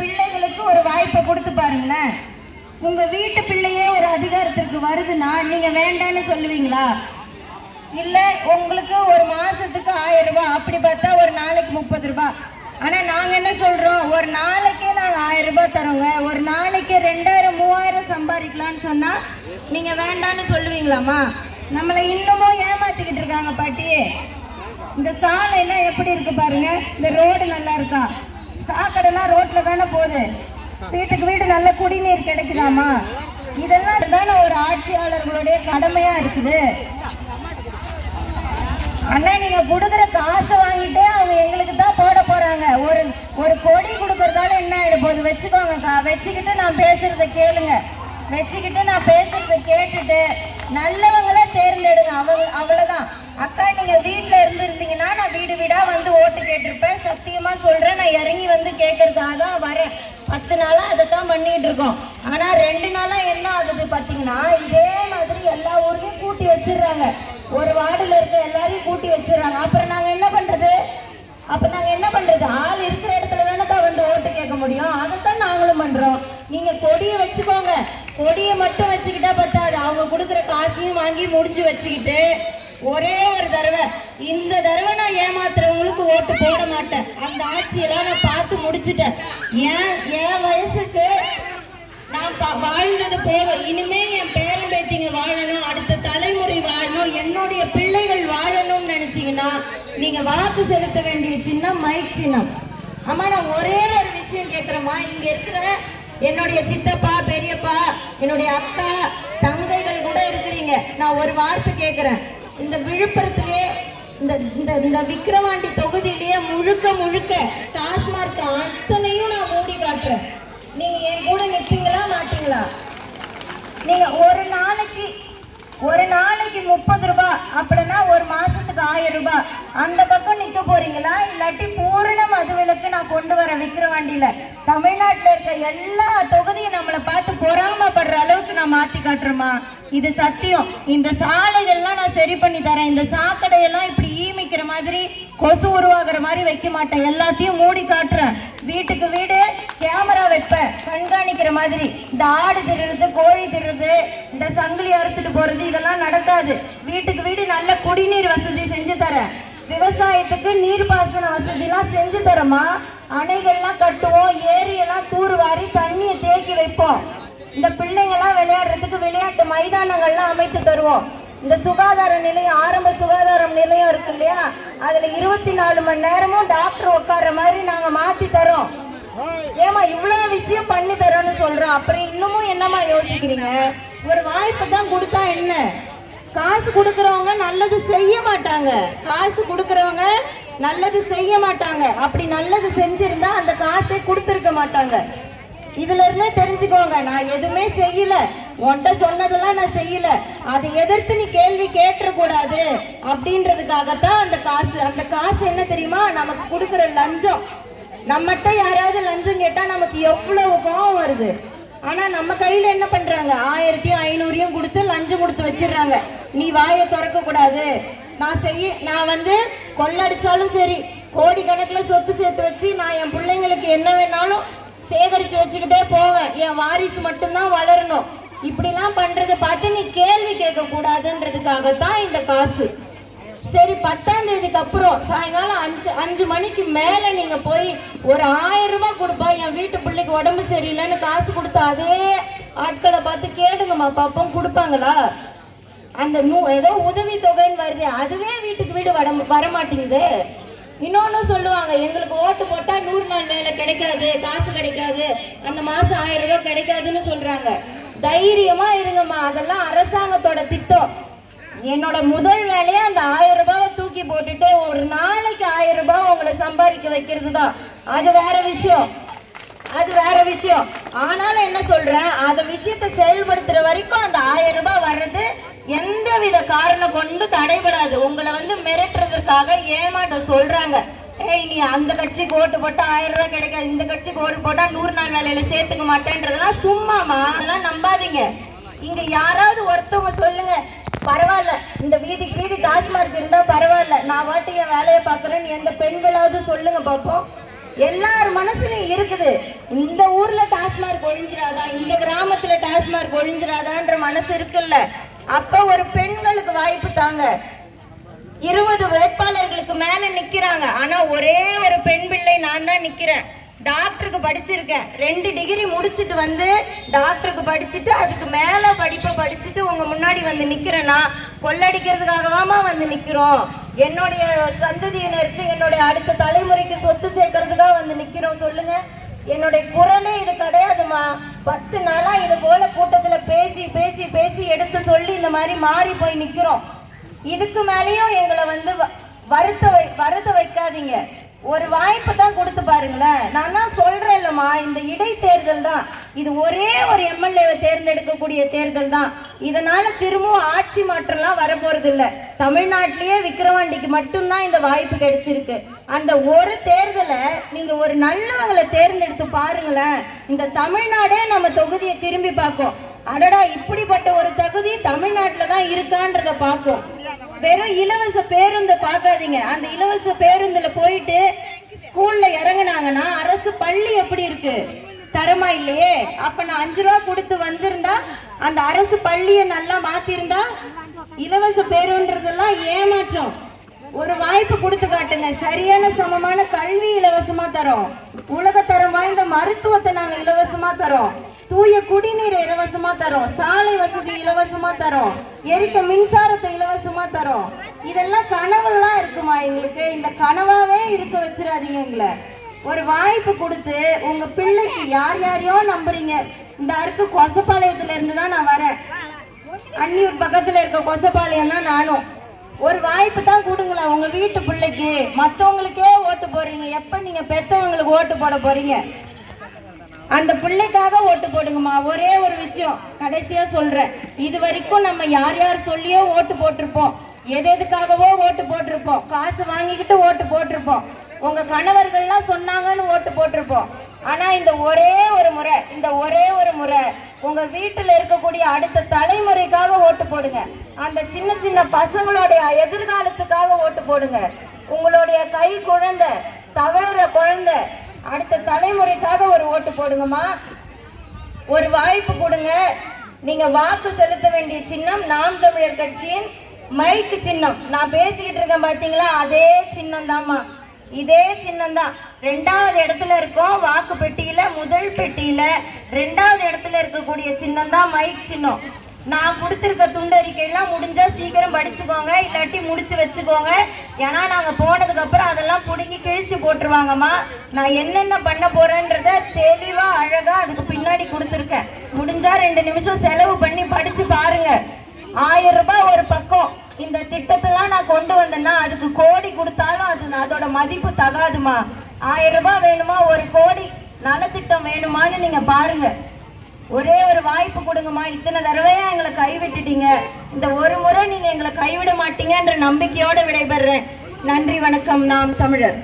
பிள்ளைகளுக்கு ஒரு வாய்ப்பை கொடுத்து பாருங்களேன். உங்க வீட்டு பிள்ளையே ஒரு அதிகாரத்திற்கு வருதுன்னா நீங்க வேண்டான்னு சொல்லுவீங்களா? இல்ல உங்களுக்கு ஒரு மாசத்துக்கு ஆயிரம் ரூபாய் அப்படி பார்த்தா ஒரு நாளைக்கு முப்பது ரூபாய். ஆனா நாங்க என்ன சொல்றோம்? ஒரு நாளைக்கே நாங்க ஆயிரம் ரூபாய் தரோங்க. ஒரு நாளைக்கு ரெண்டாயிரம் மூவாயிரம் சம்பாதிக்கலாம்னு சொன்னா நீங்க வேண்டான்னு சொல்லுவீங்களாமா நம்மளை இன்னமும் ஏமாத்திக்கிட்டு இருக்காங்க பாட்டி இந்த சாலை எல்லாம் எப்படி இருக்கு பாருங்க. இந்த ரோடு நல்லா இருக்கா? சாக்கடைலாம் ரோட்ல தானே போகுது. வீட்டுக்கு வீடு நல்ல குடிநீர் கிடைக்குதாமா? இதெல்லாம் தானே ஒரு ஆட்சியாளர்களுடைய கடமையா இருக்குது. அண்ணா நீங்க கொடுக்குற காசை வாங்கிட்டு அவங்க எங்களுக்கு தான் போட போறாங்க. ஒரு ஒரு கொடி கொடுக்கறதால என்ன ஆயிடும் போது வச்சுக்கோங்கக்கா வச்சுக்கிட்டு நான் பேசுறத கேளுங்க. வச்சுக்கிட்டு நான் பேசுறத கேட்டுட்டு நல்லவங்களே தேர்ந்தெடுங்க. அவ அவ்வளவுதான். அக்கா நீங்க வீட்டில் இருந்திருந்தீங்கன்னா நான் வீடு வீடா வந்து ஓட்டு கேட்டிருப்பேன். சத்தியமா சொல்றேன். நான் இறங்கி வந்து கேட்கறதுக்காக தான் வரேன். பத்து நாளா அதை தான் பண்ணிட்டு இருக்கோம். ஆனா ரெண்டு நாளா என்ன ஆகுது பாத்தீங்கன்னா இதே மாதிரி எல்லா ஊரையும் கூட்டி வச்சிடுறாங்க. ஒரு வார்டுல இருக்க எல்லாரையும் கூட்டி வச்சிடுறாங்க. அப்புறம் நாங்க என்ன பண்றது? அப்ப நாங்க என்ன பண்றது? ஆள் இருக்கிற இடத்துல தானே தான் வந்து ஓட்டு கேட்க முடியும். அதைத்தான் நாங்களும் பண்றோம். நீங்க கொடியை வச்சுக்கோங்க. கொடியை மட்டும் வச்சுக்கிட்டா பத்தாது. அவங்க கொடுக்குற காசையும் வாங்கி முடிஞ்சு வச்சுக்கிட்டு ஒரே ஒரு தடவை. இந்த தடவை நான் ஏமாத்துறவங்களுக்கு ஓட்டு போட மாட்டேன். அந்த ஆட்சியெல்லாம் நான் பார்த்து முடிச்சுட்டேன். ஏன் என் வயசுக்கு நான் பா- வாழ்ந்தது போதும் இனிமே என் பேரன் பேத்திங்க வாழணும் அடுத்த தலைமுறை வாழணும் என்னுடைய பிள்ளைகள் வாழணும்னு நினைச்சீங்கன்னா நீங்க வாக்கு செலுத்த வேண்டிய சின்னம் மைக் சின்னம். அம்மா நான் ஒரே ஒரு விஷயம் கேட்கிறேம்மா இங்க இருக்கிற என்னுடைய சித்தப்பா பெரியப்பா என்னுடைய அக்கா தங்கைகள் கூட இருக்கிறீங்க. நான் ஒரு வார்த்தை கேட்கிறேன் இந்த விழுப்புரத்திலே இந்த இந்த இந்த விக்கிரவாண்டி தொகுதியிலேயே முழுக்க முழுக்க டாஸ்மார்க் அத்தனையும் நான் மூடி காட்டுறேன். நீங்க என் கூட நிற்பீங்களா மாட்டீங்களா? நீங்க ஒரு நாளைக்கு ஒரு நாளைக்கு முப்பது ரூபாய் அப்படின்னா ஒரு மாசத்துக்கு ஆயிரம் ரூபாய். அந்த பக்கம் நிக்க போறீங்களா? இல்லாட்டி நான் கொண்டு வரேன் விக்கிரவாண்டியில தமிழ்நாட்டில் இருக்க எல்லா தொகுதியும் நம்மளை பார்த்து பொறாமப்படுற அளவுக்கு நான் மாத்தி காட்டுறேமா இது சத்தியம். இந்த சாலைகள்லாம் நான் சரி பண்ணி தரேன். இந்த சாக்கடையெல்லாம் இப்படி ஈமிக்கிற மாதிரி கொசு உருவாகிற மாதிரி வைக்க மாட்டேன். எல்லாத்தையும் மூடி காட்டுறேன். வீட்டுக்கு வீடு கேமரா வைப்பேன். கண்காணிக்கிற மாதிரி. இந்த ஆடு திருடுறது கோழி திருடுறது இந்த சங்கிலி அறுத்துட்டு போறது இதெல்லாம் நடக்காது. வீட்டுக்கு வீடு நல்ல குடிநீர் வசதி செஞ்சு தரேன். விவசாயத்துக்கு நீர்ப்பாசன வசதிலாம் செஞ்சு தரமா அணைகள்லாம் கட்டுவோம் ஏரியெல்லாம் தூர்வாரி தண்ணியை தேக்கி வைப்போம். இந்த பிள்ளைங்கள்லாம் விளையாடுறதுக்கு விளையாட்டு மைதானங்கள்லாம் அமைத்து தருவோம். இந்த சுகாதார நிலையம் ஆரம்ப சுகாதாரம் நிலையம் இருக்கு இல்லையா? அதுல இருபத்தி நாலு மணி நேரமும் டாக்டர் உட்கார்ற மாதிரி நாங்க மாத்தி தரோம். ஏமா இவ்வளவு விஷயம் பண்ணி தரோம்னு சொல்றோம். அப்புறம் இன்னமும் என்னமா யோசிக்கிறீங்க? ஒரு வாய்ப்பு தான் கொடுத்தா என்ன? காசு கொடுக்கறவங்க நல்லது செய்ய மாட்டாங்க. காசு கொடுக்கறவங்க நல்லது செய்ய மாட்டாங்க. அப்படி நல்லது செஞ்சிருந்தா அந்த காசை கொடுத்துருக்க மாட்டாங்க. இதுல இருந்தே தெரிஞ்சுக்கோங்க நான் எதுவுமே செய்யல. உன்கிட்ட சொன்னதெல்லாம் நான் செய்யல. அதை எதிர்த்து நீ கேள்வி கேட்டக்கூடாது அப்படின்றதுக்காகத்தான் அந்த காசு. அந்த காசு என்ன தெரியுமா? நமக்கு கொடுக்குற லஞ்சம். நம்மகிட்ட யாராவது லஞ்சம் கேட்டா நமக்கு எவ்வளவு கோவம் வருது. ஆனா நம்ம கையில என்ன பண்றாங்க? ஆயிரத்தி ஐநூறு கொடுத்து கொடுத்து வச்சிடுறாங்க. நீ வாயை திறக்க கூடாது. நான் செய்ய நான் வந்து கொள்ளடிச்சாலும் சரி கோடிக்கணக்கில் சொத்து சேர்த்து வச்சு நான் என் பிள்ளைங்களுக்கு என்ன வேணாலும் சேகரித்து வச்சுக்கிட்டே போவேன். என் வாரிசு மட்டும்தான் வளரணும். இப்படிலாம் பண்ணுறத பார்த்து நீ கேள்வி கேட்கக்கூடாதுன்றதுக்காகத்தான் தான் இந்த காசு. சரி பத்தாம் தேதிக்கு அப்புறம் சாயங்காலம் அஞ்சு அஞ்சு மணிக்கு மேலே நீங்கள் போய் ஒரு ஆயிரம் ரூபாய் கொடுப்பா. என் வீட்டு பிள்ளைக்கு உடம்பு சரியில்லைன்னு காசு கொடுத்தா அதே ஆட்களை பார்த்து கேளுங்கம்மா பாப்போம் கொடுப்பாங்களா? அந்த நூ ஏதோ உதவி தொகைன்னு வருது அதுவே வீட்டுக்கு வீடு வர வரமாட்டேங்குது. இன்னொன்னு சொல்லுவாங்க எங்களுக்கு ஓட்டு போட்டா நூறு நாள் வேலை கிடைக்காது காசு கிடைக்காது அந்த மாசம் ஆயிரம் ரூபாய் கிடைக்காதுன்னு சொல்றாங்க. தைரியமா இருங்கம்மா அதெல்லாம் அரசாங்கத்தோட திட்டம். என்னோட முதல் வேலையை அந்த ஆயிரம் ரூபாவை தூக்கி போட்டுட்டு ஒரு நாளைக்கு ஆயிரம் ரூபாய் உங்களை சம்பாதிக்க வைக்கிறது தான் அது வேற விஷயம். அது வேற விஷயம். ஆனாலும் என்ன சொல்றேன்? அந்த விஷயத்தை செயல்படுத்துற வரைக்கும் அந்த ஆயிரம் ரூபாய் வர்றது எந்த வித காரணம் கொண்டு தடைபடாது. உங்களை வந்து மிரட்டுறதுக்காக ஏமாட்ட சொல்றாங்க. ஏய் நீ அந்த கட்சிக்கு ஓட்டு போட்டா ஆயிரம் ரூபாய் கிடைக்காது. இந்த கட்சிக்கு ஓட்டு போட்டா நூறு நாள் வேலையில சேர்த்துக்க மாட்டேன்றதெல்லாம் சும்மாமா அதெல்லாம் நம்பாதீங்க. இங்க யாராவது ஒருத்தவங்க சொல்லுங்க. பரவாயில்ல. இந்த வீதிக்கு வீதி டாஸ்மார்க் இருந்தா பரவாயில்ல. நான் வாட்டி என் வேலையை பாக்குறேன்னு எந்த பெண்களாவது சொல்லுங்க பார்ப்போம் எல்லார் மனசுலயும் இருக்குது. இந்த டாஸ்மார்க் ஒழிஞ்சிராதா இந்த கிராமத்துல டாஸ்மார்க் ஒழிஞ்சிடாதான்ற மனசு இருக்குல்ல. அப்ப ஒரு பெண்களுக்கு வாய்ப்பு தாங்க. இருபது வேட்பாளர்களுக்கு மேல நிக்கிறாங்க. ஆனா ஒரே ஒரு பெண் பிள்ளை நான் தான் நிக்கிறேன். டாக்டருக்கு படிச்சிருக்கேன். ரெண்டு டிகிரி முடிச்சுட்டு வந்து டாக்டருக்கு படிச்சுட்டு அதுக்கு மேல படிப்பை படிச்சுட்டு உங்க முன்னாடி வந்து நிக்கிறேன்னா கொள்ளடிக்கிறதுக்காகவாமா வந்து நிக்கிறோம். என்னுடைய சந்ததியினருக்கு என்னுடைய அடுத்த தலைமுறைக்கு சொத்து சேர்க்கறதுக்காக வந்து நிக்கிறோம். சொல்லுங்க. என்னுடைய குரலே இது கிடையாதுமா பத்து நாளா இது போல கூட்டத்துல பேசி பேசி பேசி எடுத்து சொல்லி இந்த மாதிரி மாறி போய் நிக்கிறோம். இதுக்கு மேலேயும் எங்களை வந்து வ- வருத்த வை வருத்த வைக்காதீங்க. ஒரு வாய்ப்பு தான் கொடுத்து பாருங்களேன். நான் தான் சொல்றேன் இந்த இடைத்தேர்தல் தான். இது ஒரே ஒரு எம்எல்ஏவை தேர்ந்தெடுக்கக்கூடிய தேர்தல் தான். இதனால திரும்பவும் ஆட்சி மாற்றம்லாம் வரப்போறது இல்லை தமிழ்நாட்டிலேயே விக்கிரவாண்டிக்கு மட்டும்தான் இந்த வாய்ப்பு கிடைச்சிருக்கு. அந்த ஒரு தேர்தலை நீங்க ஒரு நல்லவங்களை தேர்ந்தெடுத்து பாருங்களேன். இந்த தமிழ்நாடே நம்ம தொகுதியை திரும்பி பார்க்கும். அடடா இப்படிப்பட்ட ஒரு தகுதி தமிழ்நாட்டில் தான் இருக்கான்றத பார்ப்போம். வெறும் இலவச பேருந்து பார்க்காதீங்க. அந்த இலவச பேருந்துல போயிட்டு ஸ்கூல்ல இறங்குனாங்கன்னா அரசு பள்ளி எப்படி இருக்கு? தரமா இல்லையே? அப்ப நான் அஞ்சு ரூபா கொடுத்து வந்திருந்தா அந்த அரசு பள்ளியை நல்லா மாத்திருந்தா இலவச பேருன்றதெல்லாம் ஏமாற்றம். ஒரு வாய்ப்பு கொடுத்து காட்டுங்க. சரியான சமமான கல்வி இலவசமா தரோம். உலகத்தரம் வாய்ந்த மருத்துவத்தை நாங்க இலவசமா தரோம். தூய குடிநீர் இலவசமா தரோம். சாலை வசதி இலவசமா தரோம். எரிக்க மின்சாரத்தை இலவசமா தரோம். இதெல்லாம் கனவுலாம் இருக்குமா எங்களுக்கு? இந்த கனவாவே இருக்க வச்சிடாதீங்க எங்களை. ஒரு வாய்ப்பு கொடுத்து உங்க பிள்ளைக்கு யார் யாரையோ நம்புறீங்க. இந்த அருக்கு கொசப்பாளையத்துல இருந்து தான் நான் வரேன். அன்னியூர் பக்கத்துல இருக்க கொசப்பாளையம் தான் நானும். ஒரு வாய்ப்பு தான் கொடுங்களேன் உங்க வீட்டு பிள்ளைக்கு. மற்றவங்களுக்கே ஓட்டு போடுறீங்க. எப்ப நீங்க பெற்றவங்களுக்கு ஓட்டு போட போறீங்க? அந்த பிள்ளைக்காக ஓட்டு போடுங்கம்மா. ஒரே ஒரு விஷயம் கடைசியா சொல்றேன். இது வரைக்கும் நம்ம யார் யார் சொல்லியோ ஓட்டு போட்டிருப்போம். எது எதுக்காகவோ ஓட்டு போட்டிருப்போம். காசு வாங்கிக்கிட்டு ஓட்டு போட்டிருப்போம். உங்க கணவர்கள்லாம் சொன்னாங்கன்னு ஓட்டு போட்டிருப்போம். ஆனா இந்த ஒரே ஒரு முறை இந்த ஒரே ஒரு முறை உங்க வீட்டுல இருக்கக்கூடிய அடுத்த தலைமுறைக்காக ஓட்டு போடுங்க. அந்த சின்ன சின்ன பசங்களுடைய எதிர்காலத்துக்காக ஓட்டு போடுங்க. உங்களுடைய கை குழந்தை தவழுற குழந்தை அடுத்த தலைமுறைக்காக ஒரு ஓட்டு போடுங்கம்மா. ஒரு வாய்ப்பு கொடுங்க. நீங்க வாக்கு செலுத்த வேண்டிய சின்னம் நாம் தமிழர் கட்சியின் மைக்கு சின்னம். நான் பேசிக்கிட்டு இருக்கேன் பாத்தீங்களா? அதே சின்னம் தான்மா இதே சின்னம் தான் ரெண்டாவது இடத்துல இருக்கோம். வாக்கு பெட்டியில முதல் பெட்டியில ரெண்டாவது இடத்துல இருக்கக்கூடிய சின்னம் தான் மைக் சின்னம். நான் கொடுத்துருக்க துண்டறிக்கையெல்லாம் முடிஞ்சால் சீக்கிரம் படிச்சுக்கோங்க இல்லாட்டி முடிச்சு வச்சுக்கோங்க. ஏன்னா நாங்கள் போனதுக்கப்புறம் அதெல்லாம் பிடுங்கி கிழிச்சு போட்டுருவாங்கம்மா. நான் என்னென்ன பண்ண போகிறேன்றத தெளிவாக அழகாக அதுக்கு பின்னாடி கொடுத்துருக்கேன். முடிஞ்சால் ரெண்டு நிமிஷம் செலவு பண்ணி படித்து பாருங்க. ஆயிரம் ரூபாய் ஒரு பக்கம். இந்த திட்டத்தெல்லாம் நான் கொண்டு வந்தேன்னா அதுக்கு கோடி கொடுத்தாலும் அது அதோட மதிப்பு தகாதுமா ஆயிரம் ரூபாய் வேணுமா? ஒரு கோடி. நலத்திட்டம் வேணுமான்னு நீங்கள் பாருங்கள் ஒரே ஒரு வாய்ப்பு கொடுங்கம்மா. இத்தனை தடவையா எங்களை கைவிட்டுட்டீங்க. இந்த ஒரு முறை நீங்க எங்களை கைவிட மாட்டீங்கன்ற நம்பிக்கையோட விடைபெறேன். நன்றி வணக்கம். நாம் தமிழர்.